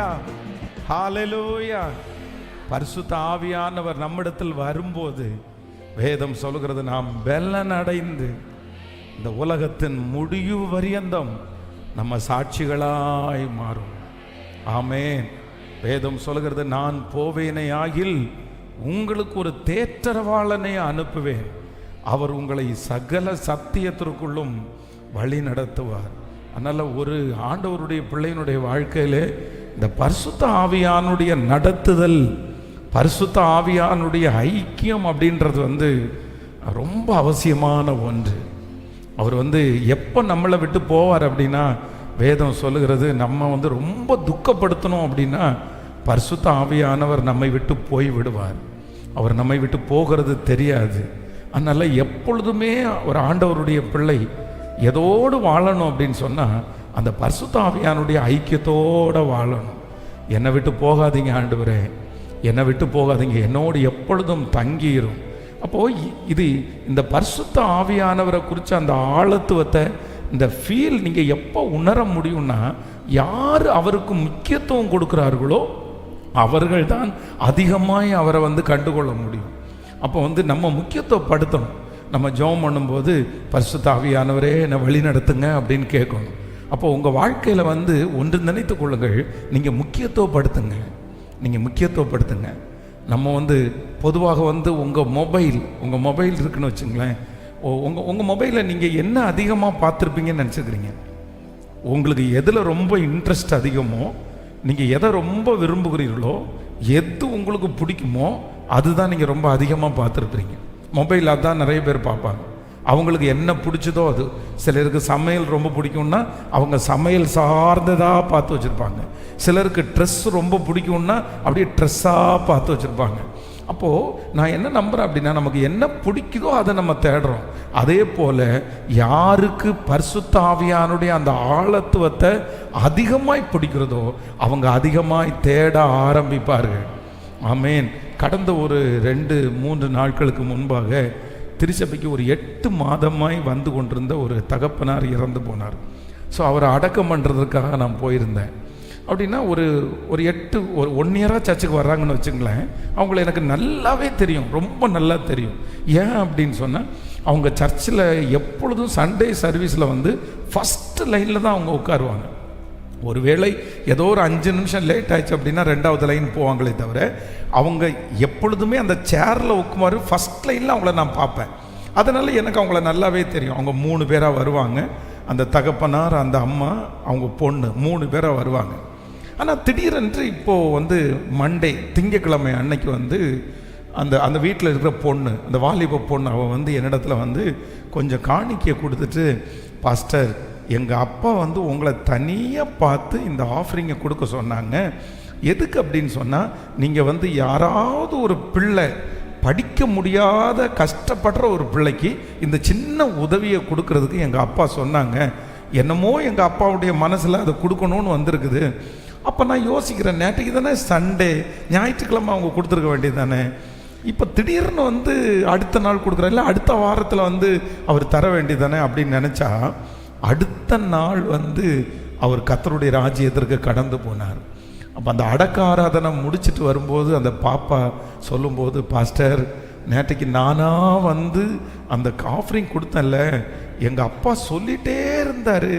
ஹalleluya ஹாலலூயா பரிசுத்த ஆவியானவர் நம்மிடத்தில் வரும்போது வேதம் சொல்கிறது நாம் வெள்ளன் அடைந்து இந்த உலகத்தின் முடிவு பரியந்தம் நம்ம சாட்சிகளாய் மாறும். ஆமேன். வேதம் சொல்கிறது நான் போவேனே ஆகில் உங்களுக்கு ஒரு தேற்றரவாளனை அனுப்புவேன். அவர் உங்களை சகல சத்தியத்திற்குள்ளும் வழி நடத்துவார் அதனால் ஒரு ஆண்டவருடைய பிள்ளையினுடைய வாழ்க்கையிலே இந்த பரிசுத்த ஆவியானுடைய நடத்துதல் பரிசுத்த ஆவியானுடைய ஐக்கியம் அப்படின்றது வந்து ரொம்ப அவசியமான ஒன்று. அவர் வந்து எப்போ நம்மளை விட்டு போவார் அப்படின்னா வேதம் சொல்லுகிறது நம்ம வந்து ரொம்ப துக்கப்படுத்தணும் அப்படின்னா பரிசுத்த ஆவியானவர் நம்மை விட்டு போய் விடுவார். அவர் நம்மை விட்டு போகிறது தெரியாது. அதனால் எப்பொழுதுமே ஒரு ஆண்டவருடைய பிள்ளை எதோடு வாழணும் அப்படின்னு சொன்னால் அந்த பரிசுத்த ஆவியானுடைய ஐக்கியத்தோடு வாழணும். என்னை விட்டு போகாதீங்க ஆண்டவரே. என்னை விட்டு போகாதீங்க. என்னோடு எப்பொழுதும் தங்கிடும் அப்போது இது இந்த பரிசுத்த ஆவியானவரை குறித்த அந்த ஆழத்துவத்தை இந்த ஃபீல் நீங்கள் எப்போ உணர முடியும்னா யார் அவருக்கு முக்கியத்துவம் கொடுக்குறார்களோ அவர்கள் தான் அதிகமாக அவரை வந்து கண்டுகொள்ள முடியும். அப்போ வந்து நம்ம முக்கியத்துவப்படுத்தணும். நம்ம ஜெபம் பண்ணும்போது பரிசுத்த ஆவியானவரே என்னை வழி நடத்துங்க அப்படின்னு கேட்கணும். அப்போ உங்கள் வாழ்க்கையில் வந்து ஒன்று நினைத்து கொள்ளுங்கள். நீங்கள் முக்கியத்துவப்படுத்துங்க. நீங்கள் முக்கியத்துவப்படுத்துங்க. நம்ம வந்து பொதுவாக வந்து உங்கள் மொபைல் உங்கள் மொபைல் இருக்குன்னு வச்சுங்களேன். உங்கள் உங்கள் மொபைலில் நீங்கள் என்ன அதிகமாக பார்த்துருப்பீங்கன்னு நினச்சிக்கிறீங்க? உங்களுக்கு எதில் ரொம்ப இன்ட்ரெஸ்ட் அதிகமோ நீங்கள் எதை ரொம்ப விரும்புகிறீர்களோ எது உங்களுக்கு பிடிக்குமோ அதுதான் நீங்கள் ரொம்ப அதிகமாக பார்த்துருப்பீங்க. மொபைல் அதுதான் நிறைய பேர் பார்ப்பாங்க. அவங்களுக்கு என்ன பிடிச்சதோ அது. சிலருக்கு சமையல் ரொம்ப பிடிக்கும்னா அவங்க சமையல் சார்ந்ததாக பார்த்து வச்சுருப்பாங்க. சிலருக்கு ட்ரெஸ் ரொம்ப பிடிக்கும்னா அப்படியே ட்ரெஸ்ஸாக பார்த்து வச்சுருப்பாங்க. அப்போது நான் என்ன நம்புகிறேன் அப்படின்னா நமக்கு என்ன பிடிக்குதோ அதை நம்ம தேடுறோம். அதே போல் யாருக்கு பரிசுத்த ஆவியானுடைய அந்த ஆழத்துவத்தை அதிகமாய் பிடிக்கிறதோ அவங்க அதிகமாய் தேட ஆரம்பிப்பார்கள். ஆமேன். கடந்த ஒரு ரெண்டு மூன்று நாட்களுக்கு முன்பாக திருச்சபைக்கு ஒரு எட்டு மாதமாய் வந்து கொண்டிருந்த ஒரு தகப்பனார் இறந்து போனார். ஸோ அவரை அடக்கம் பண்ணுறதுக்காக நான் போயிருந்தேன். அப்படின்னா ஒரு ஒரு எட்டு ஒரு ஒன் இயராக சர்ச்சுக்கு வர்றாங்கன்னு வச்சுங்களேன் அவங்கள எனக்கு நல்லாவே தெரியும். ரொம்ப நல்லா தெரியும். ஏன் அப்படின்னு சொன்னால் அவங்க சர்ச்சில் எப்பொழுதும் சண்டே சர்வீஸில் வந்து ஃபஸ்ட்டு லைனில் தான் அவங்க உட்காருவாங்க. ஒருவேளை ஏதோ ஒரு அஞ்சு நிமிஷம் லேட் ஆயிடுச்சு அப்படின்னா ரெண்டாவது லைன் போவாங்களே தவிர அவங்க எப்பொழுதுமே அந்த சேரில் உட்குமாறு ஃபஸ்ட் லைனில் அவங்கள நான் பார்ப்பேன். அதனால் எனக்கு அவங்கள நல்லாவே தெரியும். அவங்க மூணு பேராக வருவாங்க. அந்த தகப்பனார் அந்த அம்மா அவங்க பொண்ணு மூணு பேராக வருவாங்க. ஆனால் திடீரென்று இப்போது வந்து மண்டே திங்கக்கிழமை அன்னைக்கு வந்து அந்த அந்த வீட்டில் இருக்கிற பொண்ணு அந்த வாலிப பொண்ணு அவள் வந்து என்னிடத்துல வந்து கொஞ்சம் காணிக்கையை கொடுத்துட்டு பாஸ்டர் எங்கள் அப்பா வந்து உங்களை தனியாக பார்த்து இந்த ஆஃபரிங்கை கொடுக்க சொன்னாங்க. எதுக்கு அப்படின்னு சொன்னால் நீங்கள் வந்து யாராவது ஒரு பிள்ளை படிக்க முடியாத கஷ்டப்படுற ஒரு பிள்ளைக்கு இந்த சின்ன உதவியை கொடுக்கறதுக்கு எங்கள் அப்பா சொன்னாங்க. என்னமோ எங்கள் அப்பாவுடைய மனசில் அதை கொடுக்கணும்னு வந்திருக்குது. அப்போ நான் யோசிக்கிறேன் நேற்றுக்கு தானே சண்டே ஞாயிற்றுக்கிழமை அவங்க கொடுத்துருக்க வேண்டியது தானே இப்போ திடீர்னு வந்து அடுத்த நாள் கொடுக்குறேன் இல்லை அடுத்த வாரத்தில் வந்து அவர் தர வேண்டியது தானே அப்படின்னு நினச்சா அடுத்த நாள் வந்து அவர் கத்தருடைய ராஜ்யத்திற்கு கடந்து போனார். அப்போ அந்த அடக்க ஆராதனை முடிச்சுட்டு வரும்போது அந்த பாப்பா சொல்லும்போது பாஸ்டர் நேற்றைக்கு நானாக வந்து அந்த ஆஃபரிங் கொடுத்தேன்ல எங்கள் அப்பா சொல்லிட்டே இருந்தார்.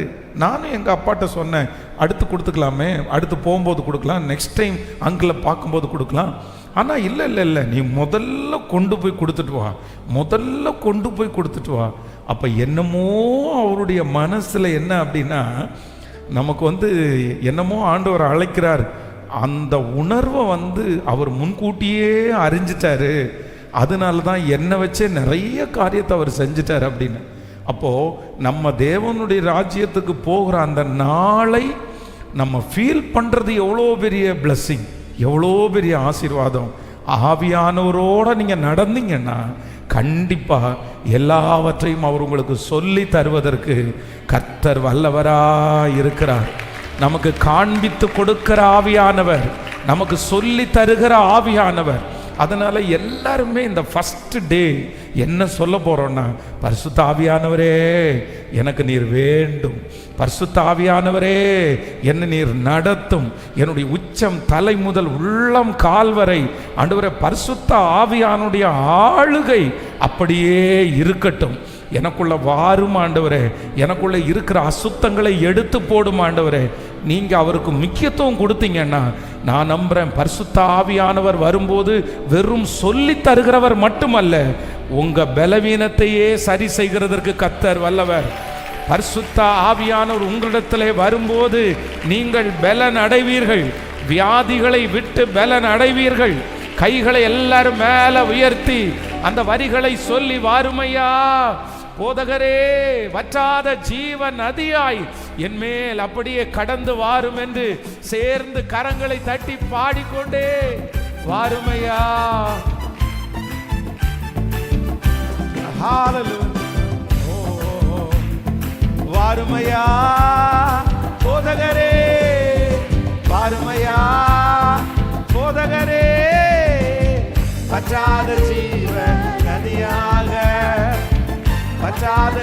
நானும் எங்கள் அப்பாட்ட சொன்னேன் அடுத்து கொடுத்துக்கலாமே அடுத்து போகும்போது கொடுக்கலாம் நெக்ஸ்ட் டைம் அங்கிளை பார்க்கும்போது கொடுக்கலாம். ஆனால் இல்லை இல்லை இல்லை நீ முதல்ல கொண்டு போய் கொடுத்துட்டு வா முதல்ல கொண்டு போய் கொடுத்துட்டு வா. அப்போ என்னமோ அவருடைய மனசில் என்ன அப்படின்னா நமக்கு வந்து என்னமோ ஆண்டவர் அழைக்கிறார். அந்த உணர்வை வந்து அவர் முன்கூட்டியே அறிஞ்சிட்டாரு. அதனால தான் என்னை வச்சே நிறைய காரியத்தை அவர் செஞ்சிட்டார் அப்படின்னு. அப்போது நம்ம தேவனுடைய ராஜ்யத்துக்கு போகிற அந்த நாளை நம்ம ஃபீல் பண்ணுறது எவ்வளோ பெரிய பிளஸ்ஸிங் எவ்வளோ பெரிய ஆசீர்வாதம். ஆவியானவரோட நீங்கள் நடந்தீங்கன்னா கண்டிப்பாக எல்லாவற்றையும் அவர் உங்களுக்கு சொல்லி தருவதற்கு கர்த்தர் வல்லவராய் இருக்கிறார். நமக்கு காண்பித்து கொடுக்கிற ஆவியானவர் நமக்கு சொல்லி தருகிற ஆவியானவர். அதனால எல்லாருமே இந்த ஃபஸ்ட்டு டே என்ன சொல்ல போறோம்னா பரிசுத்த ஆவியானவரே எனக்கு நீர் வேண்டும். பரிசுத்த ஆவியானவரே என்னை நீர் நடத்தும். என்னுடைய உச்சம் தலை முதல் உள்ளம் கால் வரை. ஆண்டவரே பரிசுத்த ஆவியானுடைய ஆளுகை அப்படியே இருக்கட்டும். எனக்குள்ள வாரும் ஆண்டவரே எனக்குள்ள இருக்கிற அசுத்தங்களை எடுத்து போடும் ஆண்டவரே. நீங்க அவருக்கு முக்கியத்துவம் கொடுத்தீங்கன்னா நான் நம்புறேன் பரிசுத்த ஆவியானவர் வரும்போது வெறும் சொல்லி தருகிறவர் மட்டுமல்ல உங்க பலவீனத்தையே சரி செய்கிறதற்கு கத்தர் வல்லவர். பர்சுத்தா ஆவியானவர் உங்களிடத்திலே வரும்போது நீங்கள் பலன் அடைவீர்கள். வியாதிகளை விட்டு பலன் அடைவீர்கள். கைகளை எல்லாரும் மேல உயர்த்தி அந்த வரிகளை சொல்லி வாருமையா. போதகரே வற்றாத ஜீவ நதியாய் என் மேல் அப்படியே கடந்து வாரும் என்று சேர்ந்து கரங்களை தட்டி பாடிக்கொண்டே வாருமையா. வாருமையா போதகரே வாருமையா போதகரே பற்றாத ஜீவ நதியாக பற்றாத